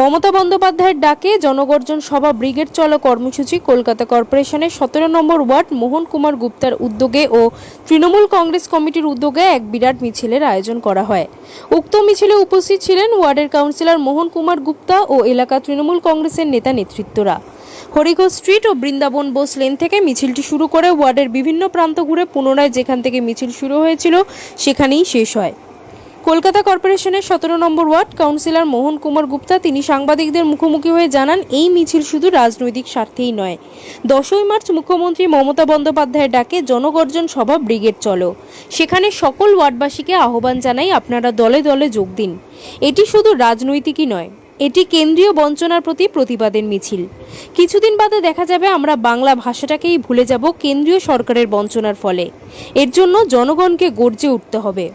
মমতা বন্দ্যোপাধ্যায়ের ডাকে জনগর্জন সভা ব্রিগেড চলো কর্মসূচি কলকাতা কর্পোরেশনের সতেরো নম্বর ওয়ার্ড মোহন কুমার গুপ্তার উদ্যোগে ও তৃণমূল কংগ্রেস কমিটির উদ্যোগে এক বিরাট মিছিলের আয়োজন করা হয়। উক্ত মিছিলে উপস্থিত ছিলেন ওয়ার্ডের কাউন্সিলর মোহন কুমার গুপ্তা ও এলাকা তৃণমূল কংগ্রেসের নেতা নেতৃত্বরা। হরিঘোষ স্ট্রিট ও বৃন্দাবন বোস লেন থেকে মিছিলটি শুরু করে ওয়ার্ডের বিভিন্ন প্রান্ত ঘুরে পুনরায় যেখান থেকে মিছিল শুরু হয়েছিল, সেখানেই শেষ হয়। কলকাতা কর্পোরেশনের সতেরো নম্বর ওয়ার্ড কাউন্সিলর মোহন কুমার গুপ্তা তিনি সাংবাদিকদের মুখোমুখি হয়ে জানান, এই মিছিল শুধু রাজনৈতিক স্বার্থেই নয়। দশই মার্চ মুখ্যমন্ত্রী মমতা বন্দ্যোপাধ্যায়ের ডাকে জনগর্জন সভা, ব্রিগেড চলো। সেখানে সকল ওয়ার্ডবাসীকে আহ্বান জানাই আপনারা দলে দলে যোগ দিন। এটি শুধু রাজনৈতিকই নয়, এটি কেন্দ্রীয় বঞ্চনার প্রতি প্রতিবাদের মিছিল। কিছুদিন বাদে দেখা যাবে আমরা বাংলা ভাষাটাকেই ভুলে যাব কেন্দ্রীয় সরকারের বঞ্চনার ফলে। এর জন্য জনগণকে গর্জে উঠতে হবে।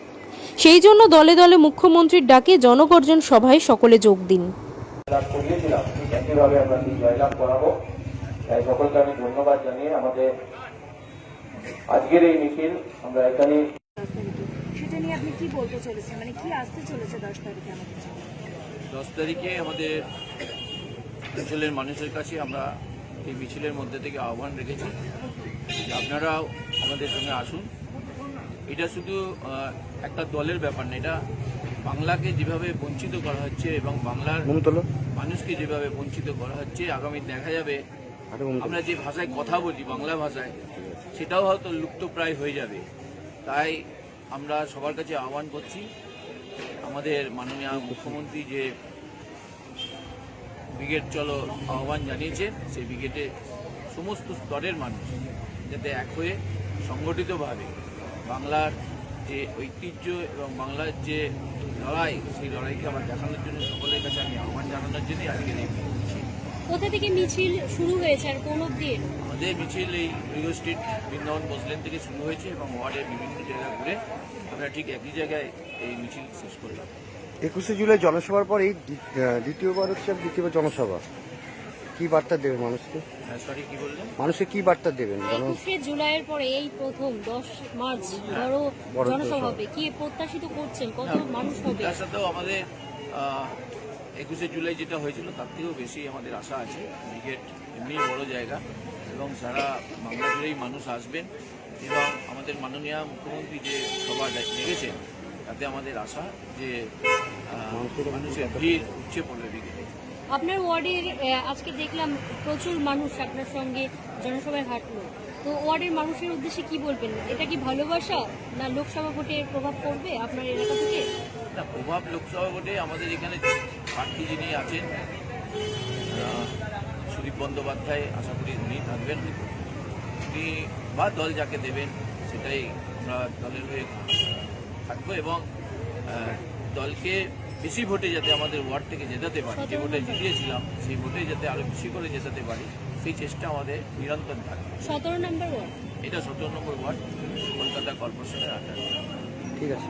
সেই জন্য দলে দলে মুখ্যমন্ত্রীর ডাকে জনগর্জন সভায় সকলে যোগ দিন। তাই সকলকে আমি ধন্যবাদ জানিয়ে আমাদের আজকের এই মিছিল আমরা এখানে সেটা নিয়ে আপনি কি বলতে চলেছেন? মানে কি আসতে চলেছে দশ তারিখে আমাদের? দশ তারিখে আমাদের অঞ্চলের মানুষের কাছে আমরা এই মিছিলের মধ্যে থেকে আহ্বান রেখেছি যে আপনারাও আমাদের সঙ্গে আসুন। এটা শুধু একটা দলের ব্যাপার না এটা বাংলাকে যেভাবে বঞ্চিত করা হচ্ছে এবং বাংলার মানুষকে যেভাবে বঞ্চিত করা হচ্ছে আগামী দেখা যাবে। আমরা যে ভাষায় কথা বলি বাংলা ভাষায় সেটাও হয়তো লুপ্তপ্রায় হয়ে যাবে। তাই আমরা সবার কাছে আহ্বান করছি আমাদের মাননীয় মুখ্যমন্ত্রী যে ব্রিগেড চলো আহ্বান জানিয়েছে সেই ব্রিগেডে সমস্ত স্তরের মানুষ যাতে এক হয়ে সংগঠিতভাবে বাংলার যে ঐতিহ্য এবং বাংলার যে লড়াই সেই লড়াইকে আমার দেখানোর জন্য সকলের কাছে আমি আহ্বান জানানোর জন্যই আজকের এই মিছিল কোথা থেকে মিছিল শুরু হয়েছে আর কোন অব্দি আমাদের মিছিল এই রিও স্ট্রিট বৃন্দাবন বসলেন থেকে শুরু হয়েছে এবং ওয়ার্ডের বিভিন্ন জায়গা ঘুরে আমরা ঠিক একই জায়গায় এই মিছিল শেষ করলাম। একুশে জুলাই জনসভার পর এই দ্বিতীয়বার হচ্ছে দ্বিতীয়বার জনসভা। কি বার্তা দেবেন মানুষকে? সরি কি বললেন মানুষকে কি বার্তা দেবেন? একুশে জুলাইয়ের পরে এই প্রথম দশ মার্চ বড় জনসভা। হবে। কি প্রত্যাশিত করছেন? কত মানুষ হবে? তার সাথেও আমাদের একুশে জুলাই যেটা হয়েছিল তার থেকেও বেশি আমাদের আশা আছে। ব্রিগেড এমনি বড় জায়গা। এবং সারা বাংলা জুড়েই মানুষ আসবেন। এবং আমাদের মাননীয় মুখ্যমন্ত্রী যে সভা ডেকেছেন তাতে আমাদের আশা যে মানুষের ভিড় উঠছে পড়বে ব্রিগেডে আপনার ওয়ার্ডের আজকে দেখলাম প্রচুর মানুষ আপনার সঙ্গে জনসভায় হাঁটলো। তো ওয়ার্ডের মানুষের উদ্দেশ্যে কি বলবেন? এটা কি ভালোবাসা না লোকসভা ভোটের প্রভাব পড়বে আপনার এলাকা থেকে? না, প্রভাব লোকসভা ভোটে আমাদের এখানে প্রার্থী যিনি আছেন সুদীপ বন্দ্যোপাধ্যায়, আশা করি উনি থাকবেন। উনি বা দল যাকে দেবেন, সেটাই আমরা দলের হয়ে থাকব এবং দলকে বেশি ভোটে যাতে আমাদের ওয়ার্ড থেকে জেতাতে পারি যে ভোটে জিতিয়েছিলাম সেই ভোটে যাতে আরও বেশি করে জেতাতে পারি সেই চেষ্টা আমাদের নিরন্তর থাকবে। সতেরো নম্বর ওয়ার্ড? এটা সতেরো নম্বর ওয়ার্ড কলকাতা কর্পোরেশনের আন্ডারে। ঠিক আছে